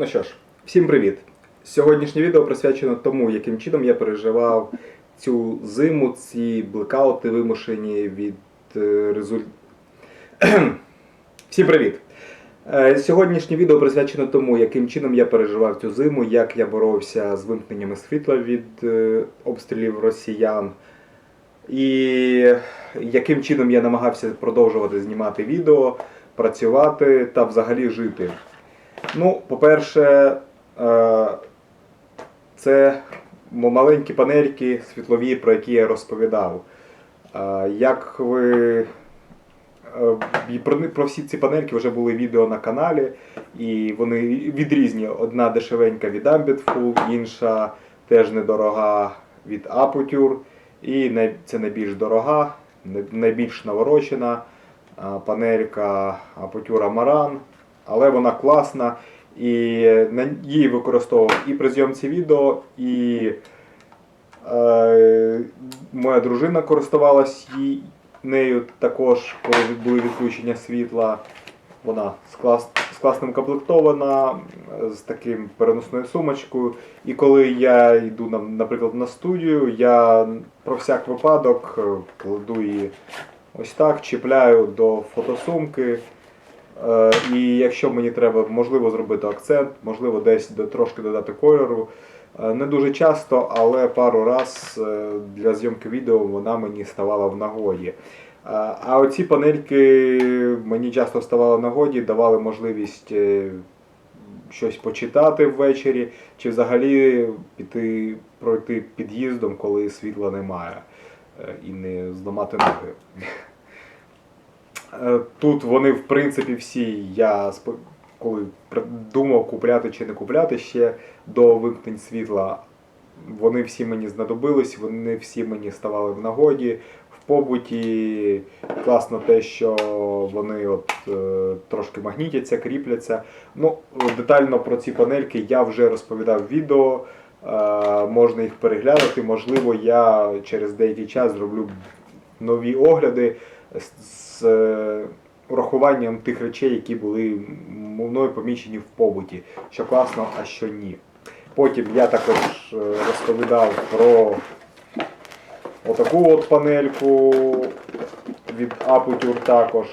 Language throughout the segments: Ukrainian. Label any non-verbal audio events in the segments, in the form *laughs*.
Ну що ж, всім привіт! Сьогоднішнє відео присвячено тому, яким чином я переживав цю зиму, ці блекаути вимушені від е, результ... *clears throat* Всім привіт! Е, Сьогоднішнє відео присвячено тому, яким чином я переживав цю зиму, як я боровся з вимкненнями світла від е, обстрілів росіян, і яким чином я намагався продовжувати знімати відео, працювати та взагалі жити. Ну, по-перше, е, це маленькі панельки світлові, про які я розповідав. Е, Як ви е, про, всі ці панельки вже були відео на каналі, і вони відрізні. Одна дешевенька від Ambitful, інша теж недорога від Aputure. І це найбільш дорога, найбільш наворочена панелька Aputure Amaran, але вона класна. І на її використовував і при зйомці відео, і е, моя дружина користувалась їй, нею також, коли були відключення світла. Вона з, клас, з класним комплектована, з таким переносною сумочкою. І коли я йду, на- наприклад, на студію, я про всяк випадок е, кладу її ось так, чіпляю до фотосумки. Е, І якщо мені треба, можливо, зробити акцент, можливо, десь трошки додати кольору. Е, Не дуже часто, але пару раз е, для зйомки відео вона мені ставала в нагоді. А оці панельки мені часто ставали в нагоді, давали можливість щось почитати ввечері, чи взагалі піти пройти під'їздом, коли світла немає, і не зламати ноги. Е, Тут вони, в принципі, всі, я коли думав купляти чи не купляти ще до вимкнень світла, вони всі мені знадобились, вони всі мені ставали в нагоді. Побуті класно те, що вони от, е, трошки магнітяться, кріпляться. Ну, детально про ці панельки я вже розповідав в відео. Е, можна їх переглянути. Можливо, я через деякий час зроблю нові огляди з, е, урахуванням тих речей, які були мною помічені в побуті, що класно, а що ні. Потім я також е, розповідав про отаку от панельку від Aputure також.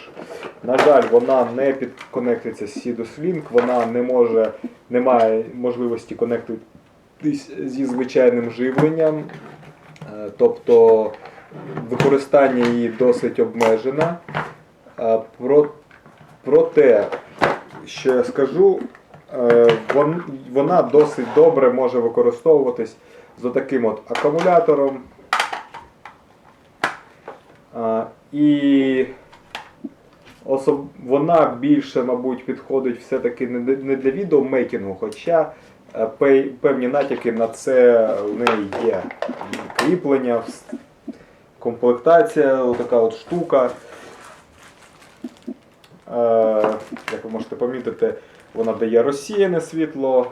На жаль, вона не підконектиться з Sidus Link, вона не може, не має можливості конектитись зі звичайним живленням. Е, Тобто використання її досить обмежене. Е, Про, проте, що я скажу, е, вон- вона досить добре може використовуватись з таким от акумулятором. І особ... вона більше, мабуть, підходить все-таки не для- відеомейкінгу, хоча е, певні натяки на це в неї є. Кріплення, комплектація, така от штука. Е, Як ви можете помітити, вона дає розсіяне світло.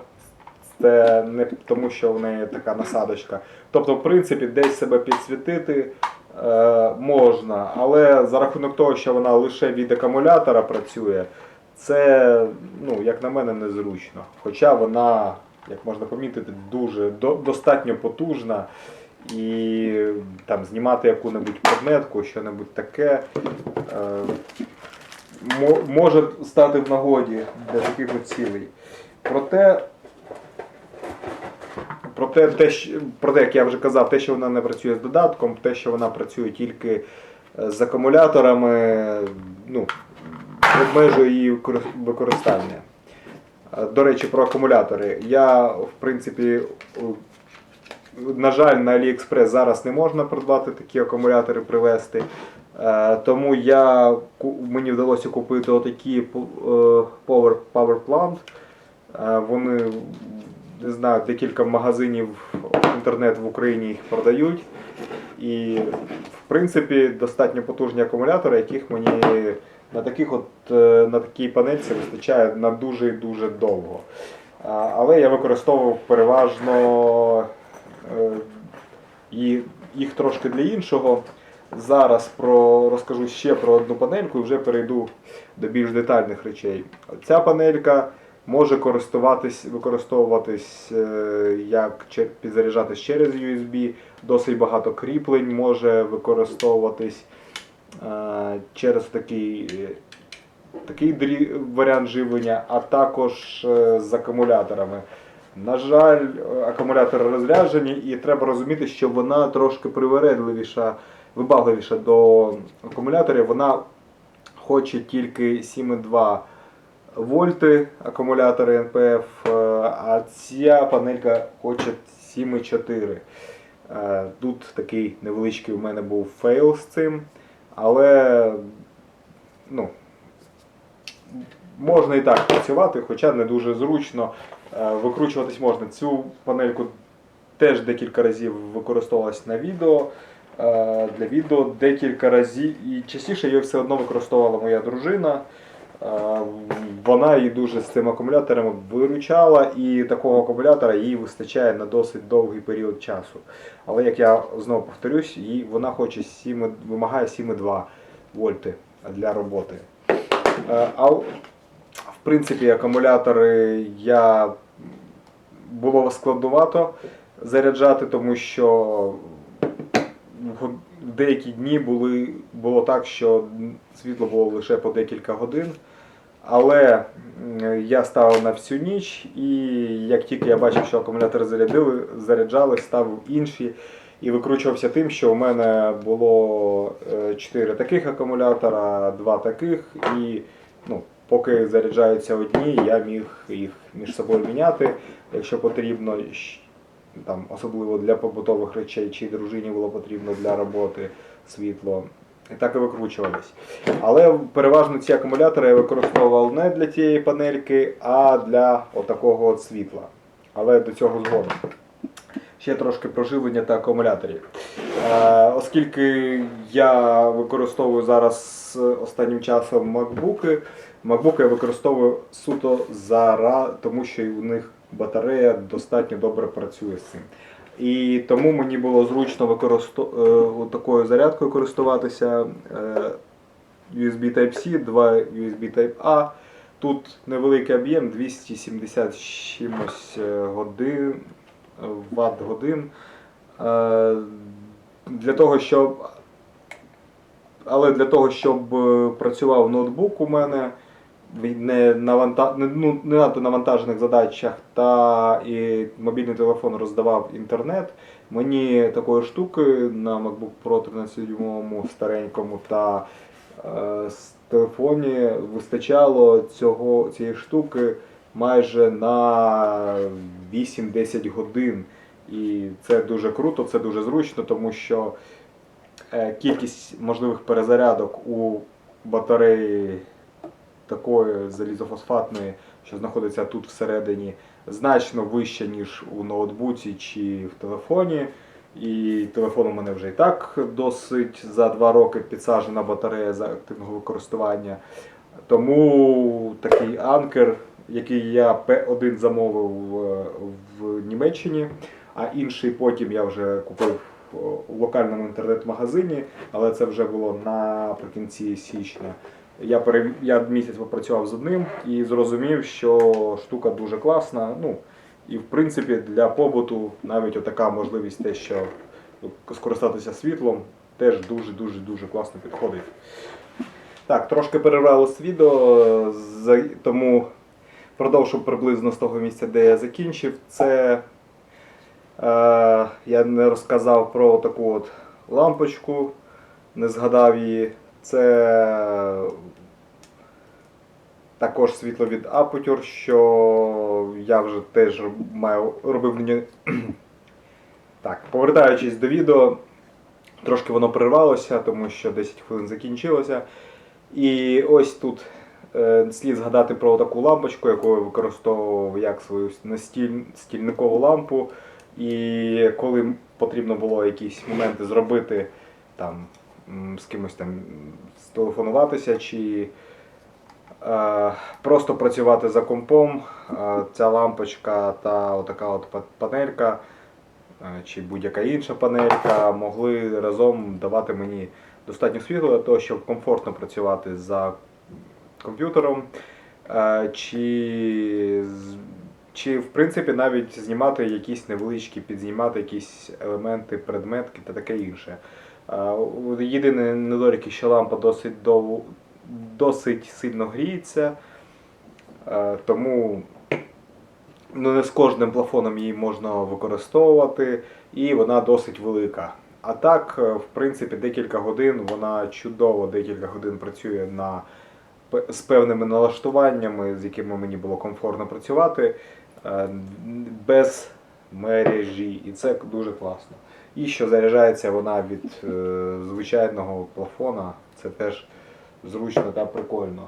Це не тому, що в неї така насадочка. Тобто, в принципі, десь себе підсвітити е, можна, але за рахунок того, що вона лише від акумулятора працює, це, ну, як на мене, незручно. Хоча вона, як можна помітити, дуже до, достатньо потужна. І там знімати яку-небудь предметку, що-небудь таке. Е, може стати в нагоді для таких цілей. Проте, проте, те, проте, як я вже казав, те, що вона не працює з додатком, те, що вона працює тільки е, з акумуляторами, ну, обмежує її використання. Е, До речі, про акумулятори. Я, в принципі, на жаль, на AliExpress зараз не можна придбати такі акумулятори привезти. Е, Тому я, мені вдалося купити отакі е, Power, Power Plant. Е, Вони, не знаю, декілька магазинів інтернет в Україні їх продають. І, в принципі, достатньо потужні акумулятори, яких мені на таких от, на такій панельці вистачає на дуже дуже довго. Але я використовував переважно і їх трошки для іншого. Зараз про, розкажу ще про одну панельку і вже перейду до більш детальних речей. Ця панелька Може користуватись, використовуватись е, як підзаряджатись через USB, досить багато кріплень може використовуватись е, через такий, е, такий варіант живлення, а також е, з акумуляторами. На жаль, акумулятори розряджені, і треба розуміти, що вона трошки привередливіша, вибагливіша до акумуляторів. Вона хоче тільки 7,2 вольти акумулятори NPF, е, а ця панелька хоче 7,4. Е, Тут такий невеличкий у мене був фейл з цим, але ну, можна і так працювати, хоча не дуже зручно. Е, Викручуватись можна. Цю панельку теж декілька разів використовувалась на відео. е, Для відео декілька разів і частіше її все одно використовувала моя дружина. Е, Вона її дуже з цим акумулятором виручала, і такого акумулятора їй вистачає на досить довгий період часу. Але як я знову повторюсь, їй вона хоче 7, вимагає 7,2 вольти для роботи. Принципі акумулятори я було складновато заряджати, тому що в деякі дні були, було так, що світло було лише по декілька годин. Але я ставив на всю ніч, і як тільки я бачив, що акумулятори зарядили, заряджали, ставив інші. І викручувався тим, що у мене було 4 таких акумулятора, 2 таких, і ну, поки заряджаються одні, я міг їх між собою міняти, якщо потрібно, там, особливо для побутових речей, чи дружині було потрібно для роботи світло. І так і викручувались. Але переважно ці акумулятори я використовував не для тієї панельки, а для отакого от світла. Але до цього згодом. Ще трошки про живлення та акумуляторів. Е, оскільки я використовую зараз е, останнім часом MacBook, MacBook я використовую суто зараз, тому що у них батарея достатньо добре працює з цим. І тому мені було зручно використо... е, такою зарядкою користуватися. е, USB Type-C, два USB Type-A. Тут невеликий об'єм 270 чимось е, годин, ватт годин. Для того, щоб але для того, щоб працював ноутбук у мене не, наванта... ну, не надто навантажених задачах та і мобільний телефон роздавав інтернет, мені такої штуки на MacBook Pro 13-дюймовому старенькому та е, з телефоні вистачало цього, цієї штуки майже на 8-10 годин. І це дуже круто, це дуже зручно, тому що е, кількість можливих перезарядок у батареї такої залізофосфатної, що знаходиться тут всередині, значно вища, ніж у ноутбуці чи в телефоні. І телефон у мене вже і так досить за два роки підсаджена батарея за активного використання. Тому такий анкер, який я П1 замовив е, в Німеччині, а інший потім я вже купив у локальному інтернет-магазині, але це вже було наприкінці січня. Я, перев... я місяць попрацював з одним і зрозумів, що штука дуже класна. Ну, і в принципі для побуту навіть отака можливість те, що скористатися світлом, теж дуже-дуже дуже класно підходить. Так, трошки перервалось відео, тому продовжу приблизно з того місця, де я закінчив. Це е, я не розказав про таку от лампочку, не згадав її. Це також світло від Aputure, що я вже теж маю, робив *clears throat* Так, повертаючись до відео, трошки воно перервалося, тому що 10 хвилин закінчилося. І ось тут е, слід згадати про таку лампочку, яку я використовував як свою настіль, стільникову лампу. І коли потрібно було якісь моменти зробити, там, з кимось там стелефонуватися чи е, просто працювати за компом, е, ця лампочка та отака от панелька е, чи будь-яка інша панелька могли разом давати мені достатньо світла для того, щоб комфортно працювати за комп'ютером. е, чи, чи в принципі навіть знімати якісь невеличкі, підзнімати якісь елементи, предметки та таке інше. Єдиний недолік, що лампа досить, дов... досить сильно гріється, тому ну, не з кожним плафоном її можна використовувати, і вона досить велика. А так, е, в принципі, декілька годин вона чудово декілька годин працює на, з певними налаштуваннями, з якими мені було комфортно працювати, е, без мережі, і це дуже класно. І що заряджається вона від е, звичайного плафона, це теж зручно та прикольно.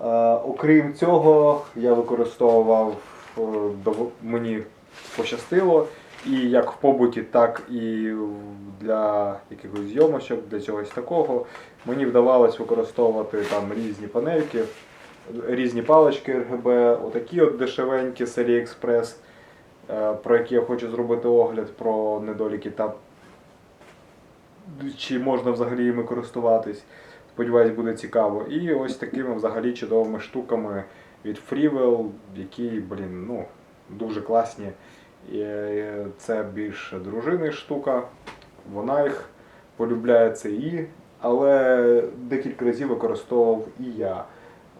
Е, окрім цього, я використовував е, мені пощастило, і як в побуті, так і для якихось зйомочок, для чогось такого. Мені вдавалось використовувати там різні панельки, різні палички RGB, отакі от дешевенькі з AliExpress, про які я хочу зробити огляд про недоліки та чи можна взагалі їми користуватись. Сподіваюсь, буде цікаво. І ось такими взагалі чудовими штуками від Freewell, які, блін, ну, дуже класні. І е, це більш дружини штука, вона їх полюбляє це і, але декілька разів використовував і я.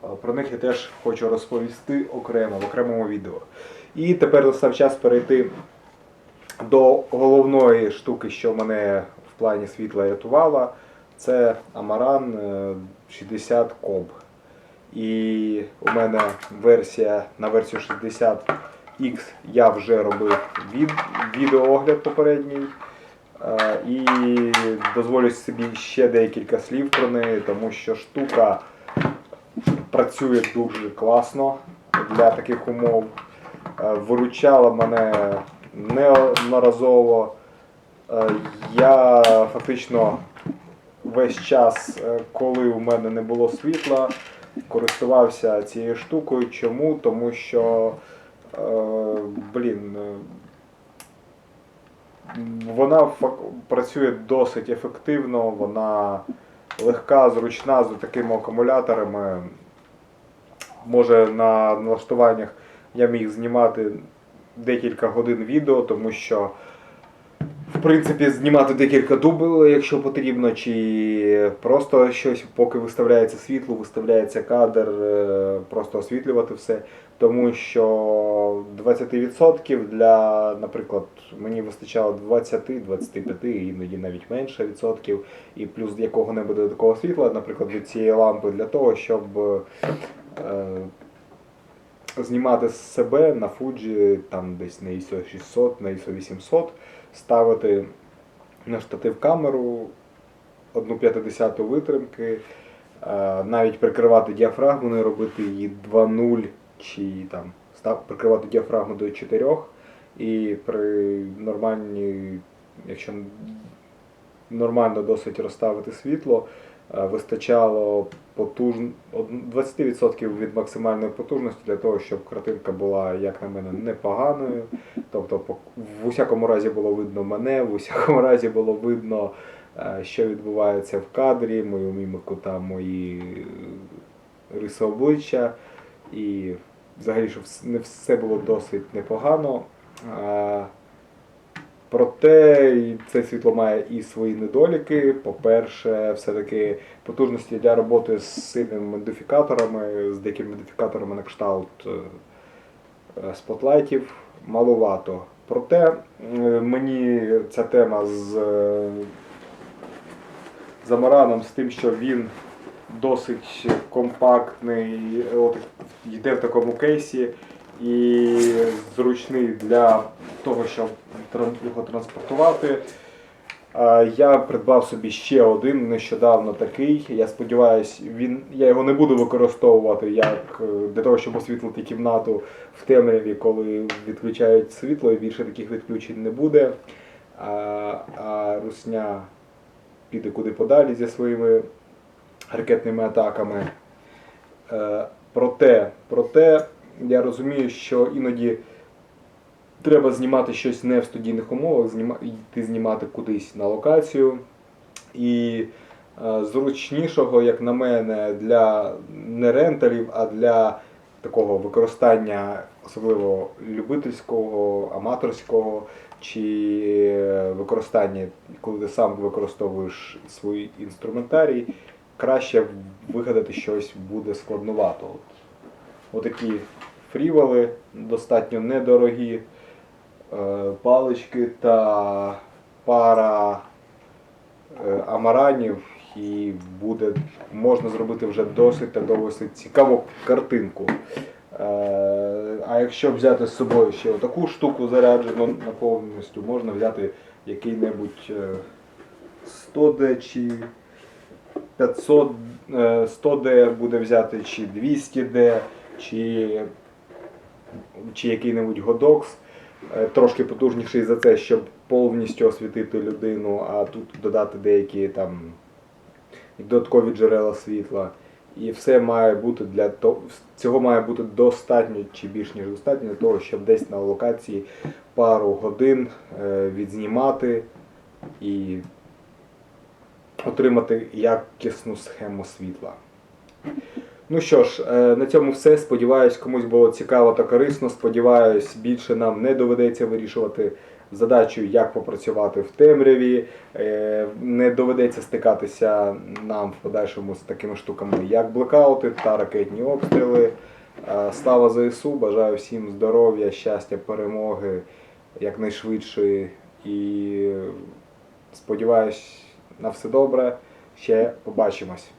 Е, Про них я теж хочу розповісти окремо в окремому відео. І тепер настав час перейти до головної штуки, що мене в плані світла рятувала. Це е, 60 Cob. І у мене версія на версію 60X я вже робив від, відеоогляд попередній. Е, І дозволю собі ще декілька слів про неї, тому що штука працює дуже класно для таких умов. Е, Виручала мене неодноразово. Е, Я фактично весь час, е, коли у мене не було світла, користувався цією штукою. Чому? Тому що, блін, вона працює досить ефективно, вона легка, зручна з такими акумуляторами. Може на налаштуваннях я міг знімати декілька годин відео, тому що в принципі, знімати декілька дублів, якщо потрібно, чи просто щось, поки виставляється світло, виставляється кадр, е, просто освітлювати все. Тому що 20% для, наприклад, мені вистачало 20-25, іноді навіть менше відсотків, і плюс якого-небудь додаткового світла, наприклад, від цієї лампи, для того, щоб е, знімати себе на Fuji там десь на ISO 600, на ISO 800, ставити на штатив камеру 1,5 витримки, е, навіть прикривати діафрагму, не робити її 2.0 чи там став, прикривати діафрагму до 4 і при нормальній, якщо нормально досить розставити світло, вистачало потужн... од- 20% від максимальної потужності для того, щоб картинка була, як на мене, непоганою. Тобто, в усякому разі було видно мене, в усякому *laughs* разі було видно, е, що відбувається в кадрі, мою міміку та мої е, риси обличчя. І взагалі, щоб не все було досить непогано. Проте це світло має і свої недоліки. По-перше, все-таки потужності для роботи з сильними модифікаторами, з деякими модифікаторами на кшталт е, спотлайтів маловато. Проте е, мені ця тема з е, Замараном, з тим, що він досить компактний, от, йде в такому кейсі і зручний для того, щоб його транспортувати. Я придбав собі ще один нещодавно такий. Я сподіваюся, він я його не буду використовувати як е, для того, щоб освітлити кімнату в темряві, коли відключають світло, і більше таких відключень не буде. А, а русня піде куди подалі зі своїми ракетними атаками. Е, проте, проте я розумію, що іноді треба знімати щось не в студійних умовах, йти знімати кудись на локацію. І е, зручнішого, як на мене, для не ренталів, а для такого використання, особливо любительського, аматорського, чи використання, коли ти сам використовуєш свій інструментарій, краще вигадати щось буде складновато. От, отакі фрівали достатньо недорогі, е, палички та пара е, амаранів, і буде можна зробити вже досить та досить цікаву картинку. Е, А якщо взяти з собою ще таку штуку заряджену на повністю, можна взяти який-небудь е, 100D чи 500, е, 100D буде взяти, чи 200D, чи, чи який-небудь Годокс. Е, Трошки потужніший за це, щоб повністю освітити людину, а тут додати деякі там додаткові джерела світла. І все має бути для того, цього має бути достатньо чи більш ніж достатньо для того, щоб десь на локації пару годин е, відзнімати і отримати якісну схему світла. Ну що ж, е, на цьому все. Сподіваюсь, комусь було цікаво та корисно. Сподіваюсь, більше нам не доведеться вирішувати задачу, як попрацювати в темряві. Е, Не доведеться стикатися нам в подальшому з такими штуками, як блекаути та ракетні обстріли. Е, Слава ЗСУ! Бажаю всім здоров'я, щастя, перемоги якнайшвидшої. І сподіваюсь на все добре. Ще побачимось.